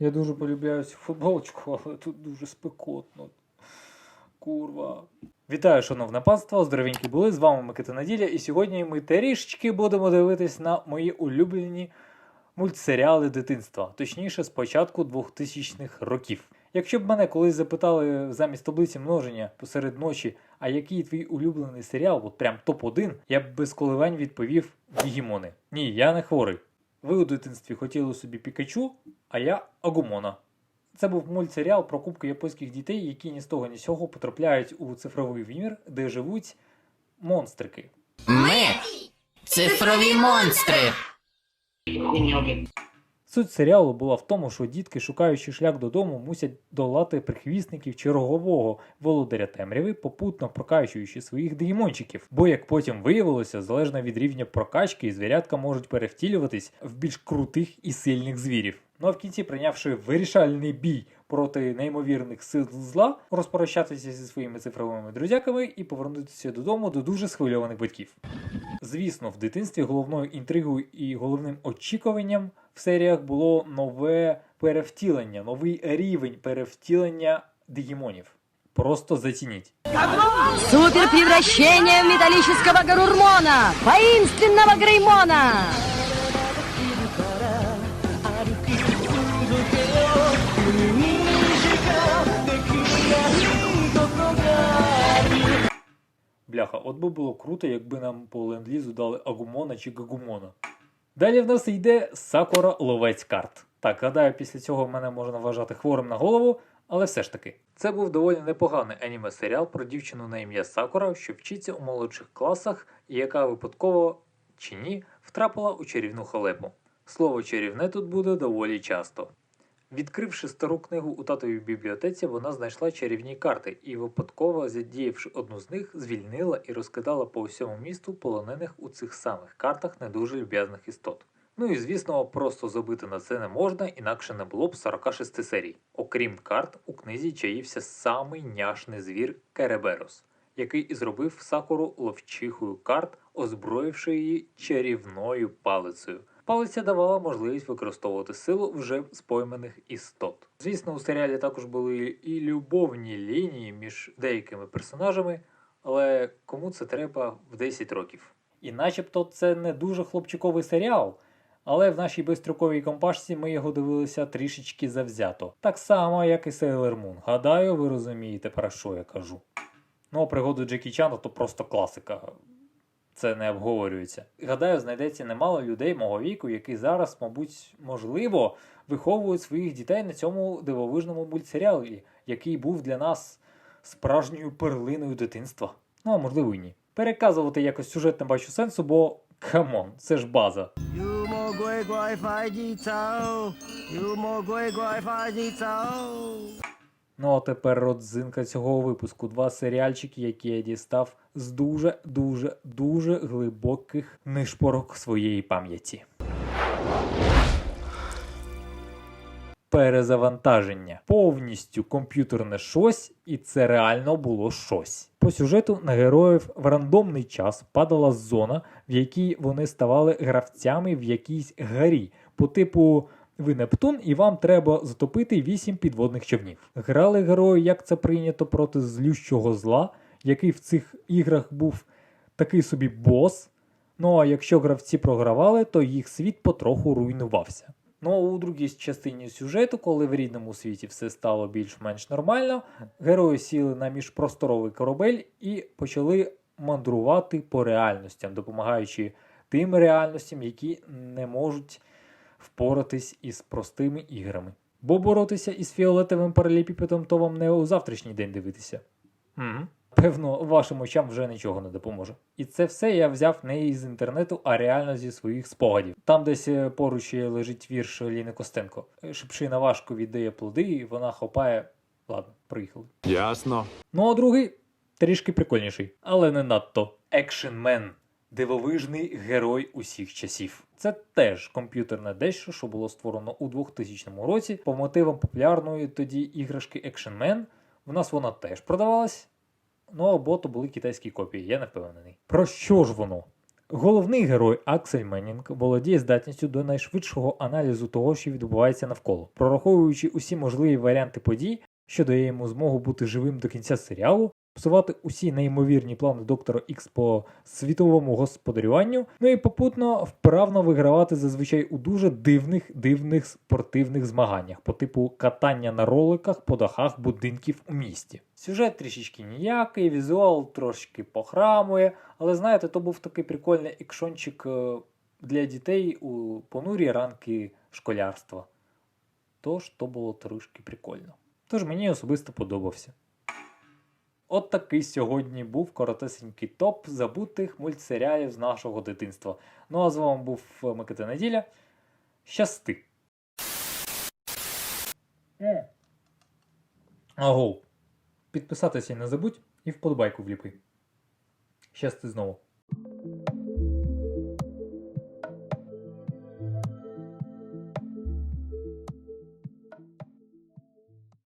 Я дуже полюбляю цю футболочку, але тут дуже спекотно. Курва. Вітаю, шановне панство, здоровенькі були. З вами Микита Наділя, і сьогодні ми трішечки будемо дивитись на мої улюблені мультсеріали дитинства, точніше, з початку 2000-х років. Якщо б мене колись запитали замість таблиці множення посеред ночі, а який твій улюблений серіал, от прям топ-1, я б без коливань відповів Дігімони. Ні, я не хворий. Ви у дитинстві хотіли собі Пікачу, а я Агумона. Це був мультсеріал про кубки японських дітей, які ні з того ні з сього потрапляють у цифровий вимір, де живуть монстрики. Ми цифрові монстри. Суть серіалу була в тому, що дітки, шукаючи шлях додому, мусять долати прихвісників чергового володаря темряви, попутно прокачуючи своїх дегімончиків. Бо, як потім виявилося, залежно від рівня прокачки, звірятка можуть перевтілюватись в більш крутих і сильних звірів. Ну а в кінці, прийнявши вирішальний бій проти неймовірних сил зла, розпрощатися зі своїми цифровими друзяками і повернутися додому до дуже схвильованих батьків. Звісно, в дитинстві головною інтригою і головним очікуванням в серіях було нове перевтілення, новий рівень перевтілення дегімонів. Просто зацініть. Супер превращение металлического гормона, воинственного Греймона. От би було круто, якби нам по ленд-лізу дали Агумона чи Гагумона. Далі в нас йде Сакура Ловець карт. Так, гадаю, після цього мене можна вважати хворим на голову, але все ж таки. Це був доволі непоганий аніме-серіал про дівчину на ім'я Сакура, що вчиться у молодших класах і яка випадково чи ні втрапила у чарівну халепу. Слово чарівне тут буде доволі часто. Відкривши стару книгу у татовій бібліотеці, вона знайшла чарівні карти і, випадково задіявши одну з них, звільнила і розкидала по всьому місту полонених у цих самих картах не дуже люб'язних істот. Ну і звісно, просто забити на це не можна, інакше не було б 46 серій. Окрім карт, у книзі чаївся самий няшний звір Кереберос, який і зробив Сакуру ловчихою карт, озброївши її чарівною палицею. Палиця давала можливість використовувати силу вже з пойманих істот. Звісно, у серіалі також були і любовні лінії між деякими персонажами, але кому це треба в 10 років. І начебто це не дуже хлопчиковий серіал, але в нашій безстроковій компашці ми його дивилися трішечки завзято. Так само, як і Sailor Moon. Гадаю, ви розумієте, про що я кажу. Ну, а пригоду Джекі Чана то просто класика це не обговорюється. Гадаю, знайдеться немало людей мого віку, які зараз, мабуть, можливо, виховують своїх дітей на цьому дивовижному мультсеріалі, який був для нас справжньою перлиною дитинства. Ну, а можливо, і ні. Переказувати якось сюжет не бачу сенсу, бо камон, це ж база. Ну а тепер родзинка цього випуску. Два серіальчики, які я дістав з дуже, дуже, дуже глибоких нишпорок своєї пам'яті. Перезавантаження повністю комп'ютерне щось, і це реально було щось. По сюжету на героїв в рандомний час падала зона, в якій вони ставали гравцями в якійсь гарі, по типу ви Нептун, і вам треба затопити 8 підводних човнів. Грали герої, як це прийнято, проти злющого зла, який в цих іграх був такий собі бос. Ну а якщо гравці програвали, то їх світ потроху руйнувався. Ну а у другій частині сюжету, коли в рідному світі все стало більш-менш нормально, герої сіли на міжпросторовий корабель і почали мандрувати по реальностям, допомагаючи тим реальностям, які не можуть впоратись із простими іграми. Бо боротися із фіолетовим параліпіпедом то вам не у завтрашній день дивитися. Угу. Певно, вашим очам вже нічого не допоможе. І це все я взяв не із інтернету, а реально зі своїх спогадів. Там десь е, поруч е, лежить вірш Ліни Костенко. Шипшина важко віддає плоди, і вона хопає. Ладно, приїхали. Ясно. Ну а другий трішки прикольніший, але не надто. Екшенмен. Дивовижний герой усіх часів. Це теж комп'ютерне дещо, що було створено у 2000 році по мотивам популярної тоді іграшки Action Man. В нас вона теж продавалась. Ну або то були китайські копії, я не впевнений. Про що ж воно? Головний герой Аксель Меннінг володіє здатністю до найшвидшого аналізу того, що відбувається навколо, прораховуючи усі можливі варіанти подій, що дає йому змогу бути живим до кінця серіалу, псувати усі неймовірні плани доктора Ікс по світовому господарюванню, ну і попутно вправно вигравати зазвичай у дуже дивних дивних спортивних змаганнях по типу катання на роликах по дахах будинків у місті. Сюжет трішечки ніякий, візуал трошки похрамує, але знаєте, то був такий прикольний екшончик е, для дітей у понурі ранки школярства. Тож то було трошки прикольно. Тож мені особисто подобався. От такий сьогодні був коротесенький топ забутих мультсеріалів з нашого дитинства. Ну а з вами був Микита Неділя. Щасти! Mm. Агов. Підписатися не забудь і вподобайку вліпи. Щасти знову.